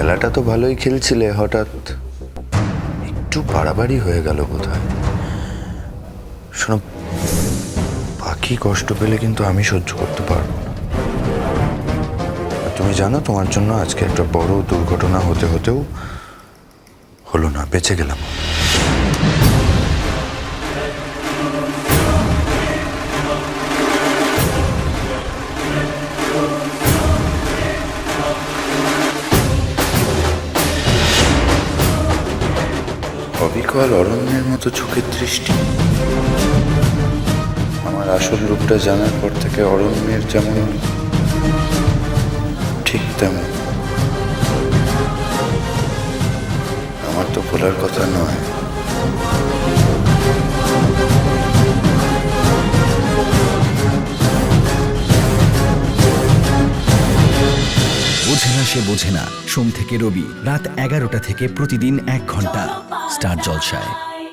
খেলাটা তো ভালোই খেলছিলে, হঠাৎ একটু বাড়াবাড়ি হয়ে গেল বোধহয়। শোনো পাখি কষ্ট পেলে কিন্তু আমি সহ্য করতে পারব না। তুমি জানো, তোমার জন্য আজকে একটা বড় দুর্ঘটনা হতে হতেও হলো না, বেঁচে গেলাম। অবিকল অরণ্যের মতো চোখের দৃষ্টি। আমার আসল রূপটা জানার পর থেকে অরণ্যের যেমন ঠিক তেমন। আমার তো বলার কথা নয়। বোঝে না সে বোঝে না। সোম থেকে রবি, রাত এগারোটা থেকে প্রতিদিন এক ঘণ্টা। স্টার জলসায়